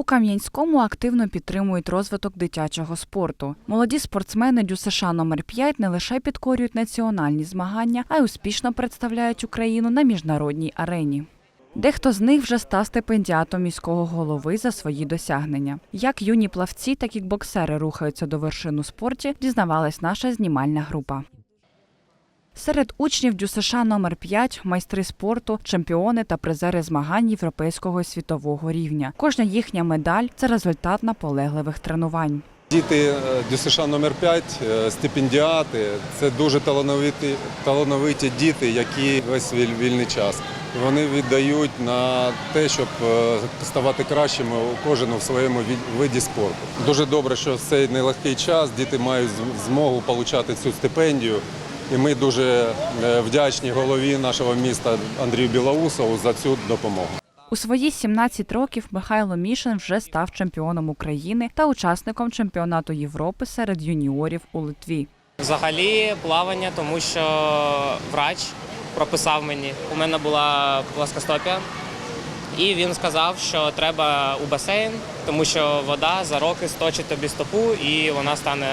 У Кам'янському активно підтримують розвиток дитячого спорту. Молоді спортсмени ДЮСШ номер 5 не лише підкорюють національні змагання, а й успішно представляють Україну на міжнародній арені. Дехто з них вже став стипендіатом міського голови за свої досягнення. Як юні плавці та кікбоксери рухаються до вершин у спорті, дізнавалась наша знімальна група. Серед учнів ДЮСШ номер 5 майстри спорту, чемпіони та призери змагань європейського і світового рівня. Кожна їхня медаль це результат наполегливих тренувань. Діти е, ДЮСШ номер 5 е, стипендіати це дуже талановиті, талановиті діти, які весь віль- вільний час. Вони віддають на те, щоб е, ставати кращими у кожному в своєму виді спорту. Дуже добре, що в цей нелегкий час діти мають змогу отримати цю стипендію. І ми дуже е, вдячні голові нашого міста Андрію Білоусову за цю допомогу. У свої 17 років Михайло Мішин вже став чемпіоном України та учасником чемпіонату Європи серед юніорів у Литві. Взагалі плавання, тому що врач прописав мені. У мене була плоскостопія, і він сказав, що треба у басейн, тому що вода за роки сточить тобі стопу, і вона стане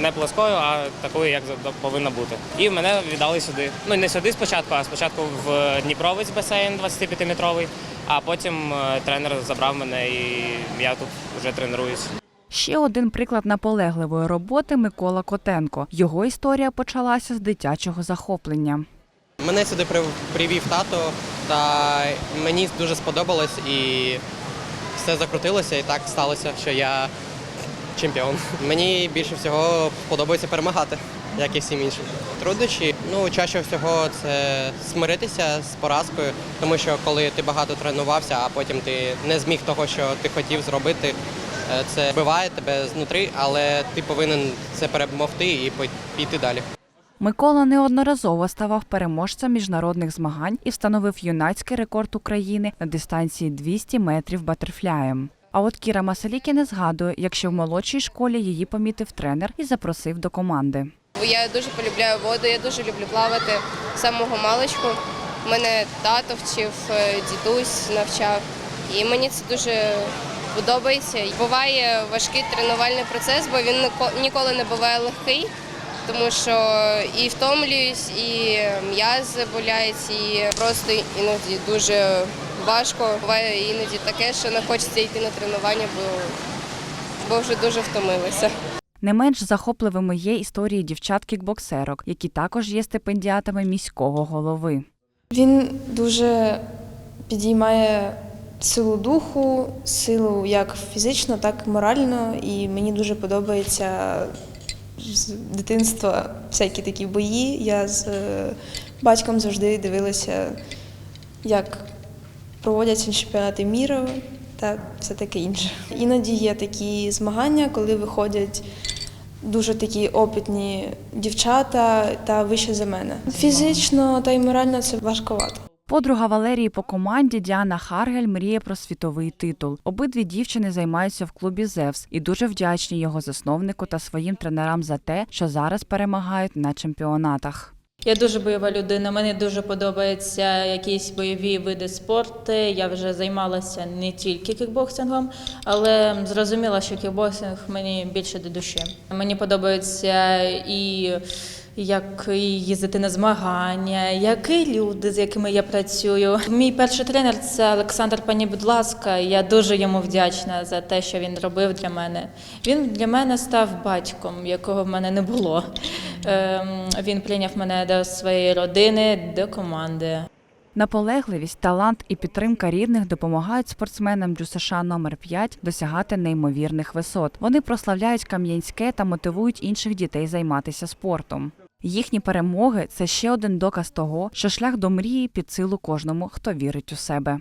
не плоскою, а такою, як повинна бути. І мене віддали сюди. Ну не сюди спочатку, а спочатку в Дніпровець басейн 25-метровий, а потім е, тренер забрав мене і я тут вже тренуюсь. Ще один приклад наполегливої роботи Микола Котенко. Його історія почалася з дитячого захоплення. Мене сюди прив- привів тато, та мені дуже сподобалось і все закрутилося, і так сталося, що я чемпіон. Мені більше всього подобається перемагати, як і всім іншим. Труднощі, ну чаще всього це смиритися з поразкою, тому що коли ти багато тренувався, а потім ти не зміг того, що ти хотів зробити, е, це вбиває тебе знутри, але ти повинен це перемогти і піти далі. Микола неодноразово ставав переможцем міжнародних змагань і встановив юнацький рекорд України на дистанції 200 метрів батерфляєм. А от Кіра Масалікі не згадує, якщо в молодшій школі її помітив тренер і запросив до команди. Я дуже полюбляю воду, я дуже люблю плавати з самого маличку. Мене тато вчив, е, дідусь навчав. І мені це дуже подобається. Буває важкий тренувальний процес, бо він ніко- ніколи не буває легкий, тому що і втомлююсь, і м'язи болять, і просто іноді дуже важко. Буває іноді таке, що не хочеться йти на тренування, бо, бо вже дуже втомилася. Не менш захопливими є історії дівчат-кікбоксерок, які також є стипендіатами міського голови. Він дуже підіймає силу духу, силу як фізично, так і морально. І мені дуже подобається з дитинства всякі такі бої. Я з е, батьком завжди дивилася, як проводяться чемпіонати міру та все таке інше. Іноді є такі змагання, коли виходять дуже такі опитні дівчата та вище за мене. Фізично та й морально це важковато. Подруга Валерії по команді Діана Харгель мріє про світовий титул. Обидві дівчини займаються в клубі Зевс і дуже вдячні його засновнику та своїм тренерам за те, що зараз перемагають на чемпіонатах. Я дуже бойова людина. Мені дуже подобаються якісь бойові види спорту. Я вже займалася не тільки кікбоксингом, але зрозуміла, що кікбоксинг мені більше до душі. Мені подобається і як їздити на змагання, як і люди, з якими я працюю. Мій перший тренер це Олександр Пані, будь ласка. Я дуже йому вдячна за те, що він робив для мене. Він для мене став батьком, якого в мене не було. Ем, Він прийняв мене до своєї родини, до команди. Наполегливість, талант і підтримка рідних допомагають спортсменам ДЮСШ номер 5 досягати неймовірних висот. Вони прославляють Кам'янське та мотивують інших дітей займатися спортом. Їхні перемоги це ще один доказ того, що шлях до мрії під силу кожному, хто вірить у себе.